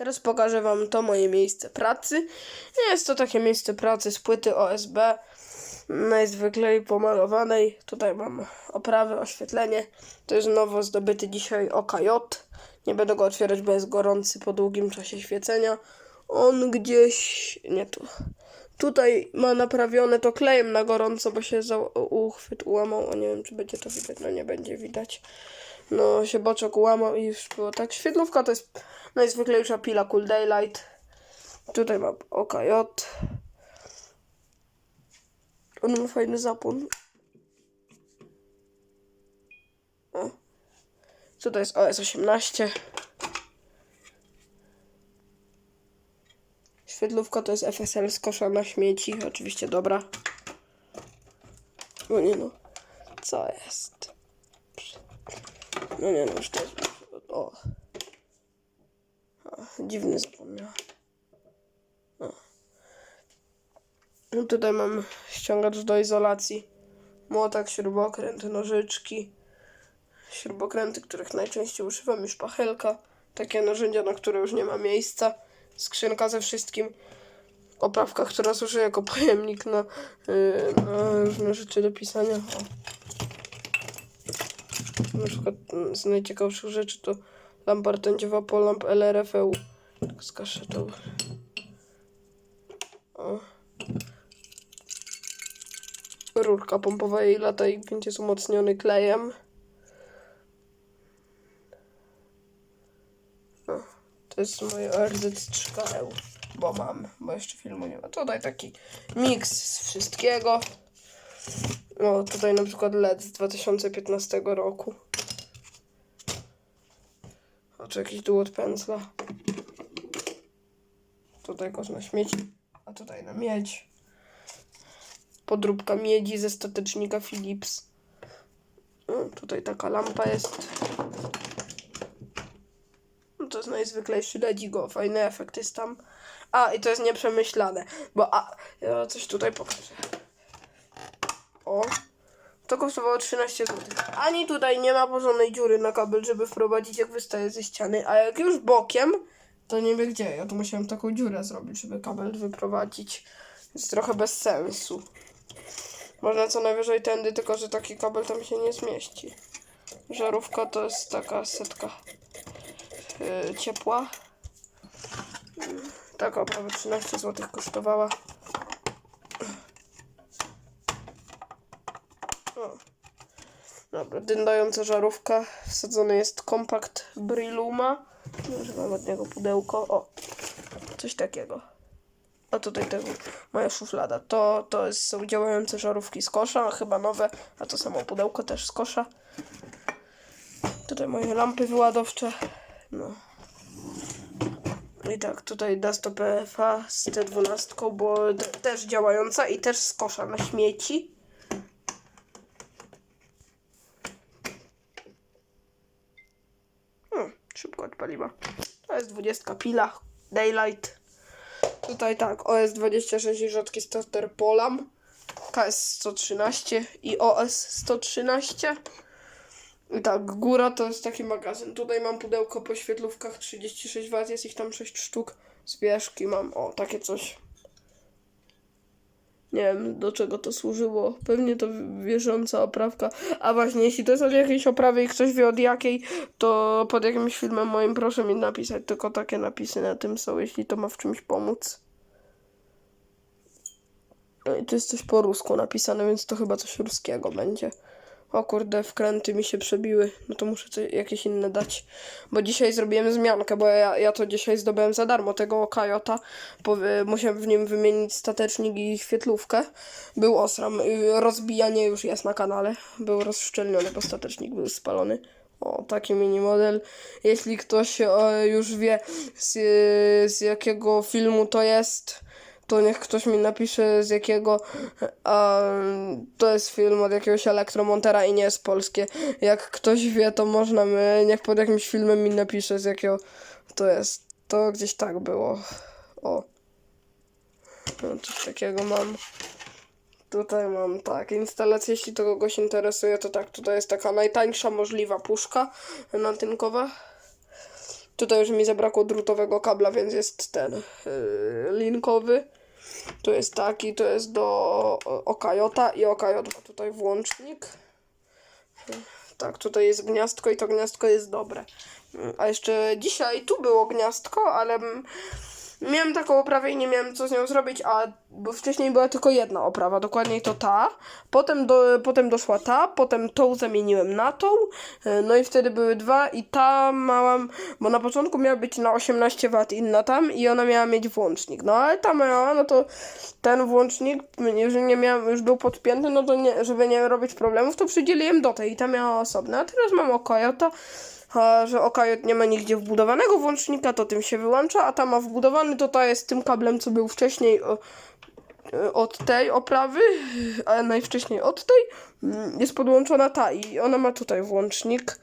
Teraz pokażę Wam to moje miejsce pracy. Jest to takie miejsce pracy z płyty OSB, najzwyklej pomalowanej. Tutaj mam oprawę, oświetlenie. To jest nowo zdobyty dzisiaj OKJ. Nie będę go otwierać, bo jest gorący po długim czasie świecenia. On gdzieś... nie tu. Tutaj ma naprawione to klejem na gorąco, bo się za uchwyt ułamał. O nie wiem, czy będzie to widać. No nie będzie widać. No się boczek ułamał i już było tak. Świetlówka to jest najzwyklejsza pila Cool Daylight. Tutaj mam OKJ. On ma fajny zapłon. O. Tutaj jest OS18. Świetlówka to jest FSL z kosza na śmieci. Oczywiście dobra. No nie no. Co jest? No nie no, już jest... O. dziwny zapomniałem. No tutaj mam ściągacz do izolacji. Młotek, śrubokręt, nożyczki. Śrubokręty, których najczęściej używam, i szpachelka. Takie narzędzia, na które już nie ma miejsca. Skrzynka ze wszystkim. Oprawka, która służy jako pojemnik na, yy, na różne rzeczy do pisania. O. Przykład mm, z najciekawszych rzeczy to lampa rtęciowa po lamp LRFU. Tak z kaszetą. O. Rurka pompowa jej lata i pięć jest umocniony klejem. O, to jest moje RZ3KL, bo mam, bo jeszcze filmu nie ma. Tutaj taki miks z wszystkiego. O, tutaj na przykład LED z 2015 roku. O, czy jakiś dół od pędzla. Tutaj na śmieci, a tutaj na miedź. Podróbka miedzi ze statecznika Philips. O, tutaj taka lampa jest. No to jest najzwyklejszy ledzigo, fajny efekt jest tam. A, i to jest nieprzemyślane, bo a, ja coś tutaj pokażę. O, to kosztowało 13 zł. Ani tutaj nie ma porządnej dziury na kabel, żeby wprowadzić jak wystaje ze ściany, a jak już bokiem, to nie wiem gdzie. Ja tu musiałem taką dziurę zrobić, żeby kabel wyprowadzić. Jest trochę bez sensu. Można co najwyżej tędy, tylko że taki kabel tam się nie zmieści. Żarówka to jest taka setka yy, ciepła. Yy, taka prawie 13 zł kosztowała. Dobra, dyndająca żarówka. Wsadzony jest kompakt Brilluma. Używam od niego pudełko. O, coś takiego. A tutaj tego, moja szuflada. To, to są działające żarówki z kosza, chyba nowe, a to samo pudełko też z kosza. Tutaj moje lampy wyładowcze. No. I tak, tutaj Dasto PFA z T12, bo te, też działająca i też z kosza na śmieci. Szybko odpaliła. To jest 20 pila, Daylight. Tutaj tak, OS26 i rzadki starter Polam, KS113 i OS113. I tak, góra to jest taki magazyn. Tutaj mam pudełko po świetlówkach 36W, jest ich tam 6 sztuk. Zbieżki mam, o, takie coś. Nie wiem, do czego to służyło. Pewnie to wierząca oprawka. A właśnie, jeśli to jest od jakiejś oprawy i ktoś wie od jakiej, to pod jakimś filmem moim proszę mi napisać. Tylko takie napisy na tym są, jeśli to ma w czymś pomóc. No i tu jest coś po rusku napisane, więc to chyba coś ruskiego będzie. O kurde, wkręty mi się przebiły. No to muszę coś, jakieś inne dać. Bo dzisiaj zrobiłem zmiankę, bo ja, ja to dzisiaj zdobyłem za darmo tego Kajota. Y, musiałem w nim wymienić statecznik i świetlówkę. Był osram. Y, rozbijanie już jest na kanale. Był rozszczelniony, bo statecznik był spalony. O, taki mini model. Jeśli ktoś o, już wie z, z jakiego filmu to jest, to niech ktoś mi napisze z jakiego to jest film od jakiegoś elektromontera i nie jest polskie. Jak ktoś wie, to można my, niech pod jakimś filmem mi napisze z jakiego to jest. To gdzieś tak było. O. No, coś takiego mam. Tutaj mam tak, instalację, jeśli to kogoś interesuje, to tak, tutaj jest taka najtańsza możliwa puszka natynkowa. Tutaj już mi zabrakło drutowego kabla, więc jest ten yy, linkowy. Tu jest taki, to jest do okajota i okajot ma tutaj włącznik. Tak, tutaj jest gniazdko i to gniazdko jest dobre. A jeszcze dzisiaj tu było gniazdko, ale miałem taką oprawę i nie miałem co z nią zrobić, a bo wcześniej była tylko jedna oprawa, dokładniej to ta. Potem, do, potem doszła ta, potem tą zamieniłem na tą, e, no i wtedy były dwa i ta małam, bo na początku miała być na 18 W inna tam i ona miała mieć włącznik. No ale ta miała, no to ten włącznik, jeżeli nie miałem, już był podpięty, no to nie, żeby nie robić problemów, to przydzieliłem do tej i ta miała osobne. A teraz mam Okajota, a że Okajot nie ma nigdzie wbudowanego włącznika, to tym się wyłącza, a ta ma wbudowany, to ta jest tym kablem, co był wcześniej o, od tej oprawy, a najwcześniej od tej, mm, jest podłączona ta i ona ma tutaj włącznik.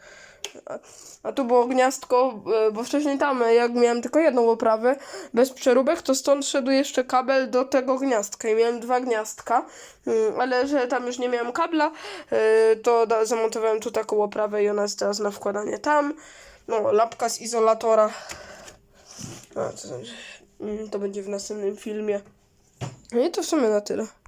A- tu było gniazdko, e, bo wcześniej tam, e, jak miałem tylko jedną oprawę bez przeróbek, to stąd szedł jeszcze kabel do tego gniazdka i miałem dwa gniazdka, mm, ale że tam już nie miałem kabla, e, to zamontowałem tu taką oprawę i ona jest teraz na wkładanie tam. No, lapka z izolatora. A, to, mm, to będzie w następnym filmie. No i to w sumie na tyle.